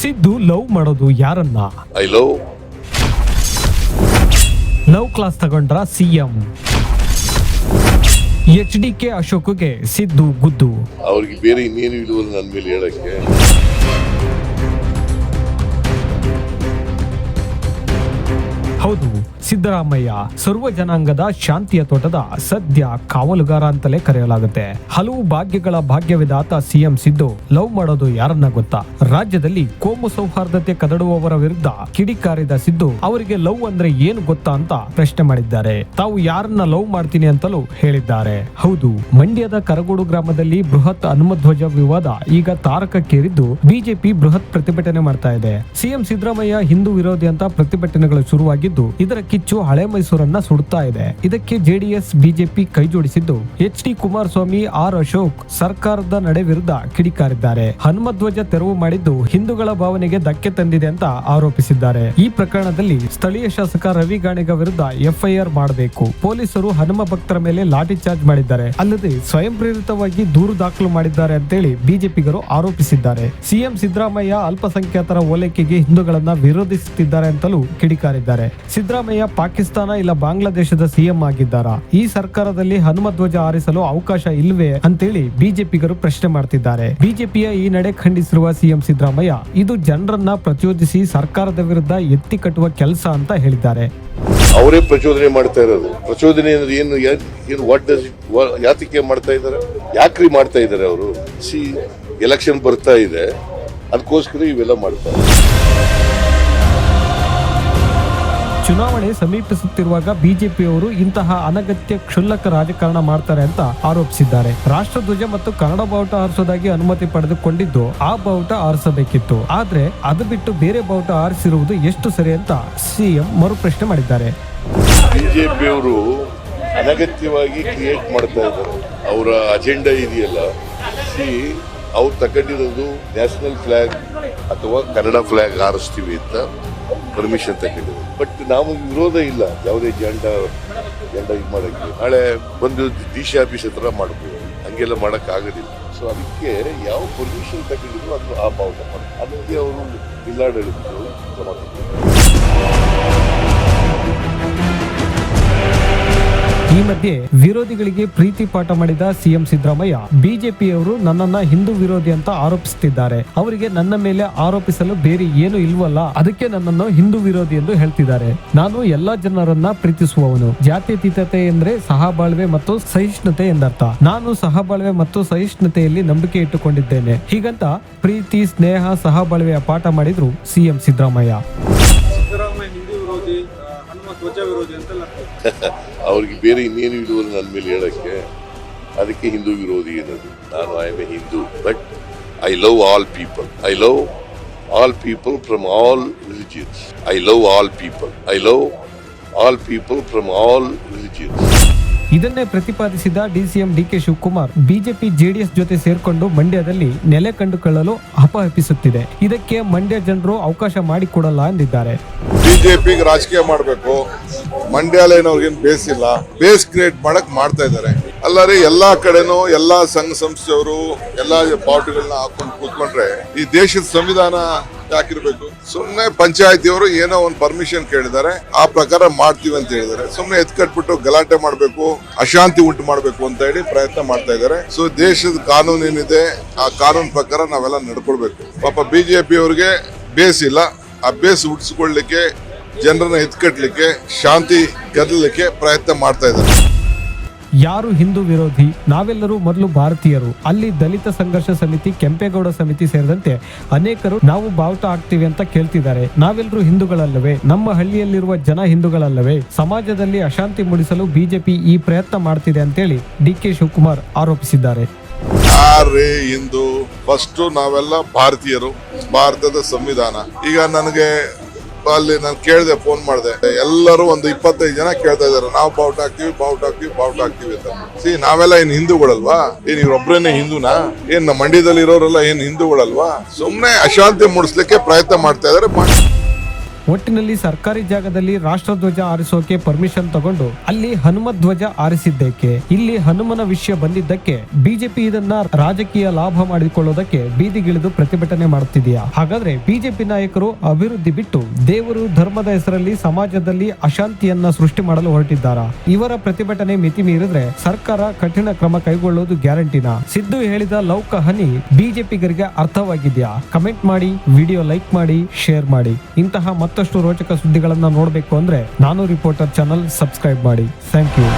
Siddu love ಮಾಡೋದು ಯಾರನ್ನ? I love love class ತಗೊಂಡ್ರ ಸಿಎಂ ಎಚ್ ಡಿ ಕೆ ಅಶೋಕ್ಗೆ ಸಿದ್ದು ಗುದ್ದು. ಅವ್ರಿಗೆ ಬೇರೆ ಇನ್ನೇನು ಇಲ್ವಲ್ಲ ನನ್ನ ಮೇಲೆ ಹೇಳಕ್ಕೆ. ಹೌದು, ಸಿದ್ದರಾಮಯ್ಯ, ಸರ್ವ ಜನಾಂಗದ ಶಾಂತಿಯ ತೋಟದ ಸದ್ಯ ಕಾವಲುಗಾರ ಅಂತಲೇ ಕರೆಯಲಾಗುತ್ತೆ. ಹಲವು ಭಾಗ್ಯಗಳ ಭಾಗ್ಯವಿದಾತ ಸಿಎಂ ಸಿದ್ದು, ಲವ್ ಮಾಡೋದು ಯಾರನ್ನ ಗೊತ್ತಾ? ರಾಜ್ಯದಲ್ಲಿ ಕೋಮು ಸೌಹಾರ್ದತೆ ಕದಡುವವರ ವಿರುದ್ಧ ಕಿಡಿಕಾರಿದ ಸಿದ್ದು, ಅವರಿಗೆ ಲವ್ ಅಂದ್ರೆ ಏನು ಗೊತ್ತಾ ಅಂತ ಪ್ರಶ್ನೆ ಮಾಡಿದ್ದಾರೆ. ತಾವು ಯಾರನ್ನ ಲವ್ ಮಾಡ್ತೀನಿ ಅಂತಲೂ ಹೇಳಿದ್ದಾರೆ. ಹೌದು, ಮಂಡ್ಯದ ಕರಗೋಡು ಗ್ರಾಮದಲ್ಲಿ ಬೃಹತ್ ಹನುಮಧ್ವಜ ವಿವಾದ ಈಗ ತಾರಕಕ್ಕೇರಿದ್ದು ಬಿಜೆಪಿ ಬೃಹತ್ ಪ್ರತಿಭಟನೆ ಮಾಡ್ತಾ ಇದೆ. ಸಿಎಂ ಸಿದ್ದರಾಮಯ್ಯ ಹಿಂದೂ ವಿರೋಧಿ ಅಂತ ಪ್ರತಿಭಟನೆಗಳು ಶುರುವಾಗಿದ್ದು ಇದರ ಕಿಚ್ಚು ಹಳೆ ಮೈಸೂರನ್ನ ಸುಡ್ತಾ ಇದೆ. ಇದಕ್ಕೆ ಜೆಡಿಎಸ್, ಬಿಜೆಪಿ ಕೈ ಜೋಡಿಸಿದ್ದು H D Kumaraswamy, R Ashok ಸರ್ಕಾರದ ನಡೆ ವಿರುದ್ಧ ಕಿಡಿಕಾರಿದ್ದಾರೆ. ಹನುಮಧ್ವಜ ತೆರವು ಮಾಡಿದ್ದು ಹಿಂದೂಗಳ ಭಾವನೆಗೆ ಧಕ್ಕೆ ತಂದಿದೆ ಅಂತ ಆರೋಪಿಸಿದ್ದಾರೆ. ಈ ಪ್ರಕರಣದಲ್ಲಿ ಸ್ಥಳೀಯ ಶಾಸಕ ರವಿ ಗಾಣಿಗ ವಿರುದ್ಧ ಎಫ್ಐಆರ್ ಮಾಡಬೇಕು. ಪೊಲೀಸರು ಹನುಮ ಭಕ್ತರ ಮೇಲೆ ಲಾಠಿ ಚಾರ್ಜ್ ಮಾಡಿದ್ದಾರೆ. ಅಲ್ಲದೆ ಸ್ವಯಂ ಪ್ರೇರಿತವಾಗಿ ದೂರು ದಾಖಲು ಮಾಡಿದ್ದಾರೆ ಅಂತೇಳಿ ಬಿಜೆಪಿಗರು ಆರೋಪಿಸಿದ್ದಾರೆ. ಸಿಎಂ ಸಿದ್ದರಾಮಯ್ಯ ಅಲ್ಪಸಂಖ್ಯಾತರ ಓಲೈಕೆಗೆ ಹಿಂದೂಗಳನ್ನ ವಿರೋಧಿಸುತ್ತಿದ್ದಾರೆ ಅಂತಲೂ ಕಿಡಿಕಾರಿದ್ದಾರೆ. ಸಿದ್ದರಾಮಯ್ಯ ಪಾಕಿಸ್ತಾನ ಇಲ್ಲ ಬಾಂಗ್ಲಾದೇಶದ ಸಿಎಂ ಆಗಿದ್ದಾರಾ? ಈ ಸರ್ಕಾರದಲ್ಲಿ ಹನುಮ ಧ್ವಜ ಆರಿಸಲು ಅವಕಾಶ ಇಲ್ವೇ ಅಂತೇಳಿ ಬಿಜೆಪಿಗರು ಪ್ರಶ್ನೆ ಮಾಡ್ತಿದ್ದಾರೆ. ಬಿಜೆಪಿಯ ಈ ನಡೆ ಖಂಡಿಸಿರುವ ಸಿಎಂ ಸಿದ್ದರಾಮಯ್ಯ, ಇದು ಜನರನ್ನ ಪ್ರಚೋದಿಸಿ ಸರ್ಕಾರದ ವಿರುದ್ಧ ಎತ್ತಿ ಕಟ್ಟುವ ಕೆಲಸ ಅಂತ ಹೇಳಿದ್ದಾರೆ. ಅವರೇ ಪ್ರಚೋದನೆ ಮಾಡ್ತಾ ಇರೋದು. ಪ್ರಚೋದನೆ ಅಂದ್ರೆ ಏನು ಏನು ವಾಟ್ ಡಸ್ ಯಾತಕ್ಕೆ ಮಾಡ್ತಾ ಇದ್ದಾರೆ? ಯಾಕ್ರಿ ಮಾಡ್ತಾ ಇದ್ದಾರೆ ಅವರು? ಸಿ ಎಲೆಕ್ಷನ್ ಬರ್ತಾ ಇದೆ. ಅದಕ್ಕೋಸ್ಕರ ಇವೆಲ್ಲ ಮಾಡ್ತಾರೆ ಚುನಾವಣೆ ಸಮೀಪಿಸುತ್ತಿರುವಾಗ ಬಿಜೆಪಿಯವರು ಇಂತಹ ಅನಗತ್ಯ ಕ್ಷುಲ್ಲಕ ರಾಜಕಾರಣ ಮಾಡ್ತಾರೆ ಅಂತ ಆರೋಪಿಸಿದ್ದಾರೆ. ರಾಷ್ಟ್ರಧ್ವಜ ಮತ್ತು ಕನ್ನಡ ಬಾವುಟ ಆರಿಸೋದಾಗಿ ಅನುಮತಿ ಪಡೆದುಕೊಂಡಿದ್ದು ಆ ಬಾವುಟ ಆರಿಸಬೇಕಿತ್ತು ಆದ್ರೆ ಅದು ಬಿಟ್ಟು ಬೇರೆ ಬಾವುಟ ಹಾರಿಸಿರುವುದು ಎಷ್ಟು ಸರಿ ಅಂತ ಸಿಎಂ ಮರುಪ್ರಶ್ನೆ ಮಾಡಿದ್ದಾರೆ. ಬಿಜೆಪಿಯವರು ಅನಗತ್ಯವಾಗಿ ಕ್ರಿಯೇಟ್ ಮಾಡ್ತಾ ಇದ್ದಾರೆ. ಅವರ ಅಜೆಂಡಾ ಇದೆಯಲ್ಲ. ಸಿ, ಅವ್ರು ತಗೊಂಡಿರೋದು ನ್ಯಾಷನಲ್ ಫ್ಲಾಗ್ ಅಥವಾ ಕನ್ನಡ ಫ್ಲಾಗ್ ಹಾರಿಸ್ತೀವಿ ಅಂತ. ಪರ್ಮಿಷನ್ ತಗೊಂಡಿರೋದು ಬಟ್ ನಾವು ವಿರೋಧ ಇಲ್ಲ. ಯಾವುದೇ ಜಂಡ ಜಂಡ ಇದು ಮಾಡಕ್ಕೆ. ನಾಳೆ ಬಂದು ಡಿ ಸಿ ಆಫೀಸ್ ಹತ್ರ ಮಾಡ್ಬೋದು ಹಂಗೆಲ್ಲ ಮಾಡೋಕ್ಕಾಗೋದಿಲ್ಲ. ಸೊ ಅದಕ್ಕೆ ಯಾವ ಪರ್ಮಿಷನ್ ತಗೊಂಡಿದ್ರು ಅದು ಆ ಪಾವತ ಮಾಡಿ ಅದಕ್ಕೆ ಅವರು ಜಿಲ್ಲಾಡಳಿತರು ಈ ಮಧ್ಯೆ ವಿರೋಧಿಗಳಿಗೆ ಪ್ರೀತಿ ಪಾಠ ಮಾಡಿದ ಸಿಎಂ ಸಿದ್ದರಾಮಯ್ಯ, ಬಿಜೆಪಿಯವರು ನನ್ನನ್ನ ಹಿಂದೂ ವಿರೋಧಿ ಅಂತ ಆರೋಪಿಸುತ್ತಿದ್ದಾರೆ ಅವರಿಗೆ ನನ್ನ ಮೇಲೆ ಆರೋಪಿಸಲು ಬೇರೆ ಏನು ಇಲ್ವಲ್ಲ, ಅದಕ್ಕೆ ನನ್ನನ್ನು ಹಿಂದೂ ವಿರೋಧಿ ಎಂದು ಹೇಳ್ತಿದ್ದಾರೆ. ನಾನು ಎಲ್ಲಾ ಜನರನ್ನ ಪ್ರೀತಿಸುವವನು. ಜಾತ್ಯತೀತತೆ ಎಂದ್ರೆ ಸಹಬಾಳ್ವೆ ಮತ್ತು ಸಹಿಷ್ಣುತೆ ಎಂದರ್ಥ. ನಾನು ಸಹಬಾಳ್ವೆ ಮತ್ತು ಸಹಿಷ್ಣುತೆಯಲ್ಲಿ ನಂಬಿಕೆ ಇಟ್ಟುಕೊಂಡಿದ್ದೇನೆ. ಹೀಗಂತ ಪ್ರೀತಿ, ಸ್ನೇಹ, ಸಹಬಾಳ್ವೆಯ ಪಾಠ ಮಾಡಿದ್ರು ಸಿಎಂ ಸಿದ್ದರಾಮಯ್ಯ. ಸಿದ್ದರಾಮಯ್ಯ ಹಿಂದೂ ವಿರೋಧಿ ಆ, ಹನುಮ ಧ್ವಜ ವಿರೋಧಿ ಅಂತೆಲ್ಲ ಅವ್ರಿಗೆ ಬೇರೆ ಇನ್ನೇನು ಇಲ್ವಲ್ಲ ನನ್ನ ಮೇಲೆ ಹೇಳಕ್ಕೆ ಅದಕ್ಕೆ ಹಿಂದೂ ವಿರೋಧಿ ಅನ್ನೋದು ನಾನು I am a Hindu but I love all people I love all people from all religions I love all people I love all people from all religions ಇದನ್ನೇ ಪ್ರತಿಪಾದಿಸಿದ DCM DK Shivakumar, BJP JDS ಜೊತೆ ಸೇರ್ಕೊಂಡು ಮಂಡ್ಯದಲ್ಲಿ ನೆಲೆ ಕಂಡುಕೊಳ್ಳಲು ಅಪಹಪಿಸುತ್ತಿದೆ ಇದಕ್ಕೆ ಮಂಡ್ಯ ಜನರು ಅವಕಾಶ ಮಾಡಿಕೊಡಲ್ಲ ಎಂದಿದ್ದಾರೆ. ಬಿಜೆಪಿಗೆ ರಾಜಕೀಯ ಮಾಡಬೇಕು. ಮಂಡ್ಯಾಲೇನವ್ರಿಗೇನು ಬೇಸ್ ಇಲ್ಲ ಬೇಸ್ ಕ್ರಿಯೇಟ್ ಮಾಡಕ್ ಮಾಡ್ತಾ ಇದ್ದಾರೆ. ಅಲ್ಲರಿ ಎಲ್ಲಾ ಕಡೆನೂ ಎಲ್ಲಾ ಸಂಘ ಸಂಸ್ಥೆಯವರು, ಎಲ್ಲಾ ಪಾರ್ಟಿಗಳನ್ನ ಹಾಕೊಂಡು ಕೂತ್ಕೊಂಡ್ರೆ ಈ ದೇಶದ ಸಂವಿಧಾನ ಯಾಕಿರ್ಬೇಕು? ಸುಮ್ಮನೆ ಪಂಚಾಯತಿಯವರು ಏನೋ ಒಂದು ಪರ್ಮಿಷನ್ ಕೇಳಿದ್ದಾರೆ. ಆ ಪ್ರಕಾರ ಮಾಡ್ತೀವಿ ಅಂತ ಹೇಳಿದ್ದಾರೆ. ಸುಮ್ಮನೆ ಎತ್ಕಟ್ಬಿಟ್ಟು ಗಲಾಟೆ ಮಾಡಬೇಕು, ಅಶಾಂತಿ ಉಂಟು ಮಾಡಬೇಕು ಅಂತ ಹೇಳಿ ಪ್ರಯತ್ನ ಮಾಡ್ತಾ ಇದ್ದಾರೆ. ಸೊ ದೇಶದ ಕಾನೂನು ಏನಿದೆ, ಆ ಕಾನೂನು ಪ್ರಕಾರ ನಾವೆಲ್ಲ ನಡ್ಕೊಳ್ಬೇಕು. ಪಾಪ ಬಿಜೆಪಿ ಬೇಸ್ ಇಲ್ಲ. ಆ ಬೇಸ್ ಹುಟ್ಟಿಸ್ಕೊಳ್ಳಿಕ್ಕೆ ಜನರನ್ನ ಎತ್ಕಟ್ಲಿಕ್ಕೆ ಶಾಂತಿ ಗೆಲ್ಲಲಿಕ್ಕೆ ಪ್ರಯತ್ನ ಮಾಡ್ತಾ ಇದ್ದಾರೆ. ಯಾರು ಹಿಂದೂ ವಿರೋಧಿ? ನಾವೆಲ್ಲರೂ ಮೊದಲು ಭಾರತೀಯರು. ಅಲ್ಲಿ ದಲಿತ ಸಂಘರ್ಷ ಸಮಿತಿ, ಕೆಂಪೇಗೌಡ ಸಮಿತಿ ಸೇರಿದಂತೆ ಅನೇಕರು ನಾವು ಬಾವುಟ ಆಗ್ತೀವಿ ಅಂತ ಕೇಳ್ತಿದ್ದಾರೆ. ನಾವೆಲ್ಲರೂ ಹಿಂದೂಗಳಲ್ಲವೇ? ನಮ್ಮ ಹಳ್ಳಿಯಲ್ಲಿರುವ ಜನ ಹಿಂದೂಗಳಲ್ಲವೇ? ಸಮಾಜದಲ್ಲಿ ಅಶಾಂತಿ ಮೂಡಿಸಲು ಬಿಜೆಪಿ ಈ ಪ್ರಯತ್ನ ಮಾಡ್ತಿದೆ ಅಂತೇಳಿ ಡಿ ಕೆ ಶಿವಕುಮಾರ್ ಆರೋಪಿಸಿದ್ದಾರೆ. ಯಾರೇ ಹಿಂದೂ ಫಸ್ಟ್ ನಾವೆಲ್ಲ ಭಾರತೀಯರು, ಭಾರತದ ಸಂವಿಧಾನ. ಈಗ ನನಗೆ ಅಲ್ಲಿ ನಾನು ಕೇಳಿದೆ ಫೋನ್ ಮಾಡಿದೆ. ಎಲ್ಲರೂ ಒಂದು ಇಪ್ಪತ್ತೈದು ಜನ ಕೇಳ್ತಾ ಇದಾರೆ ನಾವು ಬಾವುಟ ಹಾಕ್ತಿವಿ ಬಾವುಟ ಹಾಕ್ತಿವಿ ಬಾವುಟ ಹಾಕ್ತಿವಿ ಅಂತ. ಸಿ, ನಾವೆಲ್ಲ ಏನ್ ಹಿಂದೂಗಳಲ್ವಾ? ಏನ್ ಇವ್ರೊಬ್ರೇನೆ ಹಿಂದೂನಾ? ಏನ್ ಮಂಡ್ಯದಲ್ಲಿ ಇರೋರೆಲ್ಲ ಏನ್ ಹಿಂದೂಗಳಲ್ವಾ? ಸುಮ್ನೆ ಅಶಾಂತಿ ಮೂಡಿಸ್ಲಿಕ್ಕೆ ಪ್ರಯತ್ನ ಮಾಡ್ತಾ ಇದಾರೆ ಒಟ್ಟಿನಲ್ಲಿ ಸರ್ಕಾರಿ ಜಾಗದಲ್ಲಿ ರಾಷ್ಟ್ರಧ್ವಜ ಆರಿಸೋಕೆ ಪರ್ಮಿಷನ್ ತಗೊಂಡು ಅಲ್ಲಿ ಹನುಮ ಧ್ವಜ ಆರಿಸಿದ್ದಕ್ಕೆ ಇಲ್ಲಿ ಹನುಮನ ವಿಷಯ ಬಂದಿದ್ದಕ್ಕೆ ಬಿಜೆಪಿ ಇದನ್ನ ರಾಜಕೀಯ ಲಾಭ ಮಾಡಿಕೊಳ್ಳೋದಕ್ಕೆ ಬೀದಿಗಿಳಿದು ಪ್ರತಿಭಟನೆ ಮಾಡುತ್ತಿದೆಯಾ ಹಾಗಾದ್ರೆ ಬಿಜೆಪಿ ನಾಯಕರು ಅಭಿವೃದ್ಧಿ ಬಿಟ್ಟು ದೇವರು ಧರ್ಮದ ಹೆಸರಲ್ಲಿ ಸಮಾಜದಲ್ಲಿ ಅಶಾಂತಿಯನ್ನ ಸೃಷ್ಟಿ ಮಾಡಲು ಹೊರಟಿದ್ದಾರಾ? ಇವರ ಪ್ರತಿಭಟನೆ ಮಿತಿ ಮೀರಿದ್ರೆ ಸರ್ಕಾರ ಕಠಿಣ ಕ್ರಮ ಕೈಗೊಳ್ಳುವುದು ಗ್ಯಾರಂಟಿನ? ಸಿದ್ದು ಹೇಳಿದ ಲೌಕ ಹನಿ ಬಿಜೆಪಿಗರಿಗೆ ಅರ್ಥವಾಗಿದೆಯಾ? ಕಮೆಂಟ್ ಮಾಡಿ, ವಿಡಿಯೋ ಲೈಕ್ ಮಾಡಿ, ಶೇರ್ ಮಾಡಿ. ಇಂತಹ ಮತ್ತಷ್ಟು ರೋಚಕ ಸುದ್ದಿಗಳನ್ನು ನೋಡಬೇಕು ಅಂದ್ರೆ ನಾನು ರಿಪೋರ್ಟರ್ ಚಾನಲ್ ಸಬ್ಸ್ಕ್ರೈಬ್ ಮಾಡಿ. Thank you